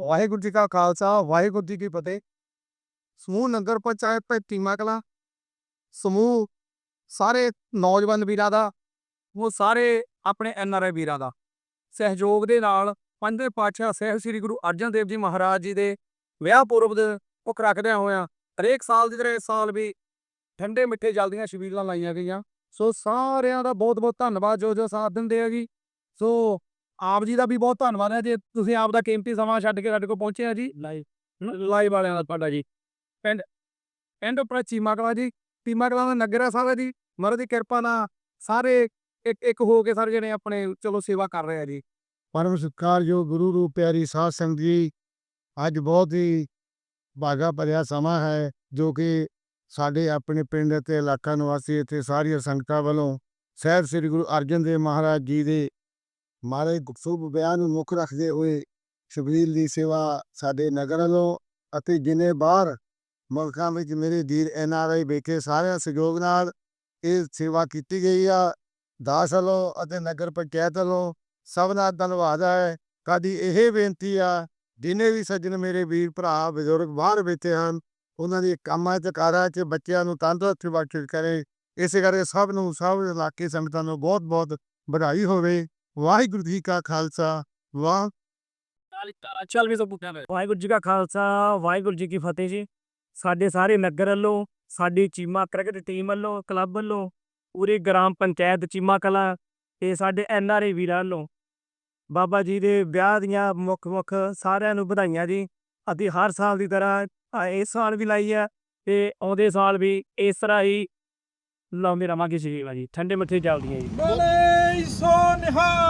ਵਾਹਿਗੁਰੂ ਜੀ ਕਾ ਖਾਲਸਾ, ਵਾਹਿਗੁਰੂ ਜੀ ਕੀ ਫਤਿਹ। ਸਮੂਹ ਨਗਰ ਪੰਚਾਇਤ ਭੈਤੀਮਾ ਕਲਾਂ। ਸਮੂਹ ਸਾਰੇ ਨੌਜਵਾਨ ਵੀਰਾਂ ਦਾ, ਉਹ ਸਾਰੇ ਆਪਣੇ ਐਨ ਆਰ ਆਈ ਵੀਰਾਂ ਦਾ। ਸਹਿਯੋਗ ਦੇ ਨਾਲ ਪੰਜਵੇਂ ਪਾਤਸ਼ਾਹ ਸਹਿਬ ਸ੍ਰੀ ਗੁਰੂ ਅਰਜਨ ਦੇਵ ਜੀ ਮਹਾਰਾਜ ਜੀ ਦੇ ਵਿਆਹ ਪੁਰਬ ਦੇ ਮੁੱਖ ਰੱਖਦਿਆਂ ਹੋਇਆਂ ਹਰੇਕ ਸਾਲ ਦੀ ਤਰ੍ਹਾਂ ਇਸ ਸਾਲ ਵੀ ਠੰਡੇ ਮਿੱਠੇ ਜਲ ਦੀਆਂ ਸ਼ਬੀਲਾਂ ਲਾਈਆਂ ਗਈਆਂ। ਸੋ ਸਾਰਿਆਂ ਦਾ ਬਹੁਤ ਬਹੁਤ ਧੰਨਵਾਦ ਜੋ ਜੋ ਸਾਥ ਦਿੰਦੇ ਆ ਜੀ। ਸੋ ਆਪ ਜੀ ਦਾ ਵੀ ਬਹੁਤ ਧੰਨਵਾਦ ਹੈ ਜੇ ਤੁਸੀਂ ਆਪ ਦਾ ਕੀਮਤੀ ਸਮਾਂ ਛੱਡ ਕੇ ਸਾਡੇ ਕੋਲ ਪਹੁੰਚੇ ਆ ਜੀ। ਲਾਈਵ ਲਾਈਵ ਵਾਲਿਆਂ ਦਾ ਤੁਹਾਡਾ ਜੀ। ਪਿੰਡ ਪਿੰਡ ਉੱਪਰ ਚੀਮਾ ਕਲਾ ਜੀ। ਚੀਮਾ ਕਲਾ ਦਾ ਨਗਰ ਹੈ ਸਾਰਾ ਜੀ। ਮਹਾਰਾਜ ਦੀ ਕਿਰਪਾ ਨਾਲ ਸਾਰੇ ਇੱਕ ਇੱਕ ਹੋ ਕੇ ਸਾਰੇ ਜਣੇ ਆਪਣੇ ਚਲੋ ਸੇਵਾ ਕਰ ਰਹੇ ਆ ਜੀ। ਪਰਮ ਸਤਿਕਾਰਯੋਗ ਗੁਰੂ ਰੂਪ ਪਿਆਰੀ ਸਾਧ ਸੰਗਤ ਜੀ ਅੱਜ ਬਹੁਤ ਹੀ ਭਾਗਾ ਭਰਿਆ ਸਮਾਂ ਹੈ ਜੋ ਕਿ ਸਾਡੇ ਆਪਣੇ ਪਿੰਡ ਅਤੇ ਇਲਾਕਾ ਨਿਵਾਸੀ ਇੱਥੇ ਸਾਰੀਆਂ ਸੰਗਤਾਂ ਵੱਲੋਂ ਸਹਿਬ ਸ੍ਰੀ ਗੁਰੂ ਅਰਜਨ ਦੇਵ ਮਹਾਰਾਜ ਜੀ ਦੇ ਮਹਾਰਾਜ ਸ਼ੁਭ ਬਿਆਨ ਨੂੰ ਮੁੱਖ ਰੱਖਦੇ ਹੋਏ ਸ਼ਬੀਲ ਦੀ ਸੇਵਾ ਸਾਡੇ ਨਗਰ ਵੱਲੋਂ ਅਤੇ ਜਿਨੇ ਬਾਹਰ ਮੁਲਕਾਂ ਵਿੱਚ ਮੇਰੇ ਵੀਰ ਐਨ ਆਰ ਆਈ ਬੈਠੇ ਸਾਰਿਆਂ ਸਹਿਯੋਗ ਨਾਲ ਇਹ ਸੇਵਾ ਕੀਤੀ ਗਈ ਆ। ਦਾਸ ਵੱਲੋਂ ਅਤੇ ਨਗਰ ਪੰਚਾਇਤ ਵੱਲੋਂ ਸਭ ਦਾ ਧੰਨਵਾਦ ਹੈ। ਕਾਦੀ ਇਹ ਬੇਨਤੀ ਆ, ਜਿਨੇ ਵੀ ਸੱਜਣ ਮੇਰੇ ਵੀਰ ਭਰਾ, ਬਜ਼ੁਰਗ ਬਾਹਰ ਬੈਠੇ ਹਨ, ਉਹਨਾਂ ਦੀ ਕੰਮਾਂ ਚ ਕਾਰਾਂ ਚ ਬੱਚਿਆਂ ਨੂੰ ਤੰਦਰੁਸਤ ਬਖਸ਼ਿਸ਼ ਕਰੇ। ਇਸੇ ਕਰਕੇ ਸਭ ਨੂੰ, ਸਭ ਇਲਾਕੇ ਸੰਗਤਾਂ ਨੂੰ ਬਹੁਤ ਬਹੁਤ ਵਧਾਈ ਹੋਵੇ। ਵਾਹਿਗੁਰੂ ਜੀ ਕਾ ਖਾਲਸਾ ਵਾਹ ਚੱਲ ਵੀ ਸਭ ਪੁੱਛਿਆ ਵਾਹਿਗੁਰੂ ਜੀ ਕਾ ਖਾਲਸਾ ਵਾਹਿਗੁਰੂ ਜੀ ਕੀ ਫਤਿਹ ਜੀ। ਸਾਡੇ ਸਾਰੇ ਨਗਰ ਵੱਲੋਂ ਸਾਡੀ ਚੀਮਾ ਕ੍ਰਿਕਟ ਟੀਮ ਵੱਲੋਂ ਕਲੱਬ ਵੱਲੋਂ ਪੂਰੀ ਗ੍ਰਾਮ ਪੰਚਾਇਤ ਚੀਮਾ ਕਲਾ ਤੇ ਸਾਡੇ ਐਨ ਆਰ ਆਈ ਵੀਰਾਂ ਵੱਲੋਂ ਬਾਬਾ ਜੀ ਦੇ ਵਿਆਹ ਦੀਆਂ ਮੁੱਖ ਮੁੱਖ ਸਾਰਿਆਂ ਨੂੰ ਵਧਾਈਆਂ ਜੀ। ਅਸੀਂ ਹਰ ਸਾਲ ਦੀ ਤਰ੍ਹਾਂ ਇਸ ਸਾਲ ਵੀ ਲਾਈ ਆ ਤੇ ਆਉਂਦੇ ਸਾਲ ਵੀ ਇਸ ਤਰ੍ਹਾਂ ਹੀ ਲਾਉਂਦੇ ਰਵਾਂਗੇ ਜੀ। ਠੰਡੇ ਮਿੱਠੇ ਚੱਲਦੀਆਂ ਜੀ। ho!